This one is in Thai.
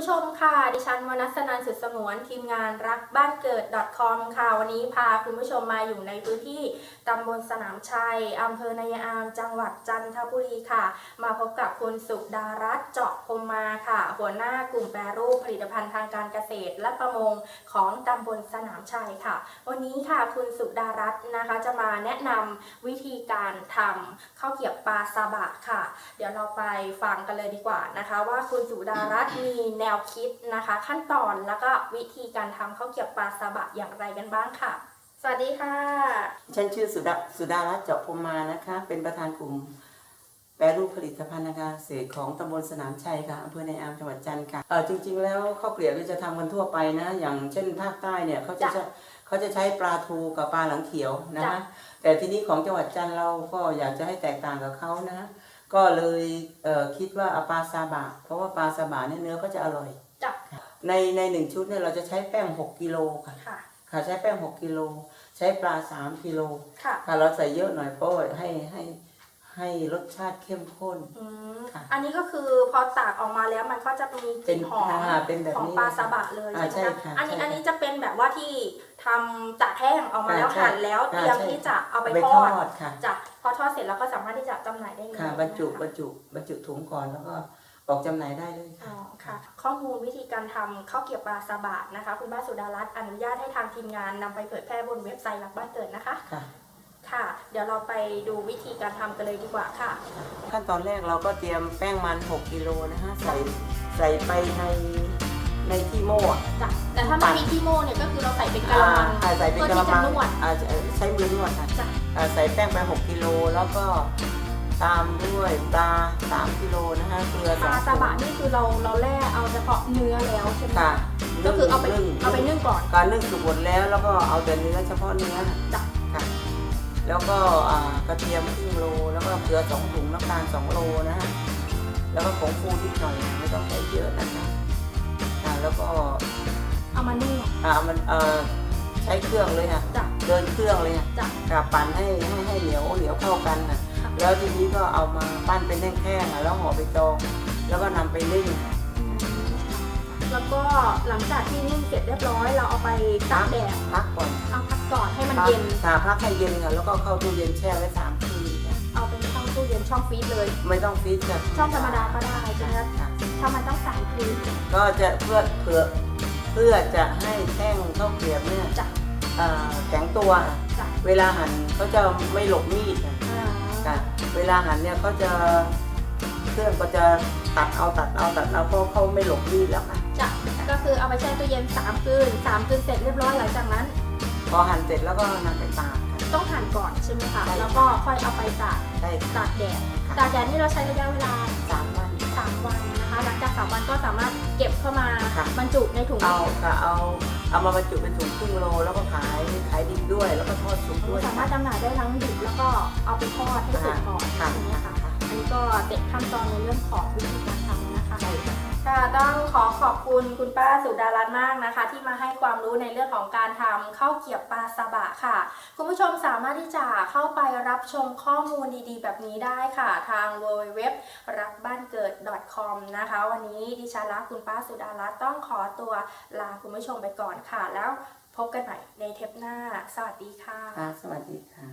ผู้ชมค่ะ ดิฉันวนัสนันสุดสงวนทีมงานรักบ้านเกิด .com ค่ะ วันนี้พาคุณผู้ชมมาอยู่ในพื้นที่ตำบลสนามชัยอำเภอนายาม จังหวัดจันทบุรีค่ะ มาพบกับคุณสุดารัตน์เจาะพมมาค่ะ หัวหน้ากลุ่มแปรรูปผลิตภัณฑ์ทางการเกษตรและประมงของตำบลสนามชัยค่ะ วันนี้ค่ะคุณสุดารัตน์นะคะ จะมาแนะนำวิธีการทำข้าวเกรียบปลาซาบะค่ะ เดี๋ยวเราไปฟังกันเลยดีกว่านะคะ ว่าคุณสุดารัตน์มีแนวคิดนะคะ ขั้นตอนแล้วก็วิธีการทำข้าวเกรียบปลาซาบะอย่างไรกันบ้างค่ะ สวัสดีค่ะ ฉันชื่อสุดาสุดารัตน์เจาะพรมมานะคะ เป็นประธานกลุ่ม แปรรูปผลิตภัณฑ์ทางการเกษตรของตำบลสนามชัยค่ะอำเภอในอามจังหวัดจันทร์ค่ะเออจริง ๆ แล้วข้าวเกลียบเนี่ยจะทำกันทั่วไปนะ อย่างเช่นภาคใต้เนี่ยเขาจะจ้ะ เขาจะใช้ปลาทูกับปลาหลังเขียวนะจ้ะคะ แต่ทีนี้ของจังหวัดจันทร์เราก็อยากจะให้แตกต่างกับเขานะ ก็เลยเอ่อคิดว่าเอาปลาซาบะ เพราะว่าปลาซาบะเนี่ยเนื้อก็จะอร่อย จับในในหนึ่งชุดเนี่ยเราจะใช้แป้ง6กิโลค่ะ ค่ะ ค่ะใช้แป้ง6กิโลใช้ปลา3กิโลค่ะ ค่ะเราใส่เยอะหน่อยเพราะว่าให้ให้ให้รสชาติเข้มข้น อืมค่ะอันนี้ก็คือพอตากออกมาแล้วมันก็จะมีกลิ่นหอมเป็นอ่าเป็นแบบของนี้ปลาเลยซาบะเลยอ่าใช่ไหมใช่คะค่ะอันนี้ใช่อันนี้จะเป็นแบบว่าที่ทำจากแห้งออกมาแล้วอ่าใช่หั่นแล้วเตรียมอ่าใช่ที่จะเอาไปไปททออดดค่ะ จ้ะ พอทอดเสร็จแล้วก็สามารถที่จะจำหน่ายได้เลยค่ะบรรจุนะคะบรรจุบรรจุถุงก่อนแล้วก็ออกจำหน่ายได้เลยอ๋ค่ะอค่ะ ข้อมูลวิธีการทำข้าวเกรียบปลาซาบะนะคะ คุณบ้านสุดารัตน์อนุญาตให้ทางทีมงานนำไปเผยแพร่บนเว็บไซต์รักบ้านเกิดนะคะ ค่ะ ค่ะ เดี๋ยวเราไปดูวิธีการทำกันเลยดีกว่าค่ะ ขั้นตอนแรกเราก็เตรียมแป้งมัน 6กิโลนะคะใส่ใส่ไปใน ในที่โม่อะจ้ะแต่ถ้าไม่มีที่โม่เนี่ยก็คือเราใส่เป็นกะละมังอ่าใส่เป็นเพื่อกระที่จะมังนวดอ่าใช้มือนวดค่ะจ้ะอ่าใส่แป้งไป6กิโลแล้วก็ตามด้วยปลา3กิโลนะคะเกลือปลาสองซาบะนี่คือเราเราแล่เอาเฉพาะเนื้อแล้วใช่ไหมค่ะก็คือเอาไปนึ่งเอาไปนึ่งก่อนการนึ่งสุกหมดแล้วแล้วก็เอาแต่เนื้อเฉพาะเนื้อ จ้ะค่ะแล้วก็อ่ากระเทียมครึ่งโล แล้วก็เกลือสองถุงน้ำตาลสองโลนะฮะ แล้วก็ผงฟูนิดหน่อยไม่ต้องใช้เยอะนะคะค่ะ แล้วก็เอามานึ่งอ่ามันเอ่อใช้เครื่องเลยค่ะจ้ะเดินเครื่องเลยค่ะจ้ะค่ะปั่นให้ให้ให้เหนียวเหนียวเข้ากันนะค่ะแล้วทีนี้ก็เอามาปั้นเป็นแท่งๆอะแล้วห่อไปจอง แล้วก็นำไปนึ่งอืมแล้วก็หลังจากที่นึ่งเสร็จเรียบร้อย เราเอาไปตากแดดพักก่อนเอาพักก่อนให้มันเย็นค่ะพักให้เย็นค่ะแล้วก็เข้าตู้เย็นแช่ไว้สาม เย็นช่องฟรีซเลย ไม่ต้องฟรีซค่ะช่องธรรมดาก็ได้ใช่ไหมคะค่ะถ้ามันต้องสามคืนก็จะเพื่อเพื่อเพื่อจะให้แท่งข้าวเกรียบเนี่ยจ้ะเอ่อแข็งตัวจ้ะเวลาหั่นเขาจะไม่หลบมีดค่ะอ่าค่ะเวลาหั่นเนี่ยเขาจะเครื่องก็จะตัดเอาตัดเอาตัดเอาเพราะเขาไม่หลบมีดแล้วค่ะจ้ะก็คือเอาไปแช่ตู้เย็นสามคืนสามคืนเสร็จเรียบร้อยหลังจากนั้น พอหั่นเสร็จแล้วก็นำไปตากค่ะ ต้องหั่นก่อนใช่ไหมคะ ใช่ แล้วก็ค่อยเอาไปตากใช่ตากแดดค่ะตากแดดนี่เราใช้ระยะเวลา สามวัน 3 วันนะคะ หลังจาก 3 วันก็สามารถเก็บเข้ามาค่ะ บรรจุในถุงเอาค่ะเอาเอามาบรรจุเป็นถุงครึ่งโลแล้วก็ขายขายดิบด้วย แล้วก็ทอดสุกด้วยสามารถจำหน่ายได้ทั้งดิบแล้วก็เอาไปทอดให้สุกก่อนค่ะใช่ไหมคะ ค่ะ อันนี้ก็เสร็จขั้นตอนในเรื่องของวิธีการ ต้องขอขอบคุณคุณป้าสุดารัตน์มากนะคะ ที่มาให้ความรู้ในเรื่องของการทำข้าวเกรียบปลาซาบะค่ะ คุณผู้ชมสามารถที่จะเข้าไปรับชมข้อมูลดีๆ แบบนี้ได้ค่ะ ทาง w w w รักบ้านเกิด .com นะคะ วันนี้ดิฉันและคุณป้าสุดารัตน์ต้องขอตัวลาคุณผู้ชมไปก่อนค่ะ แล้วพบกันใหม่ในเทปหน้า สวัสดีค่ะ ค่ะ สวัสดีค่ะ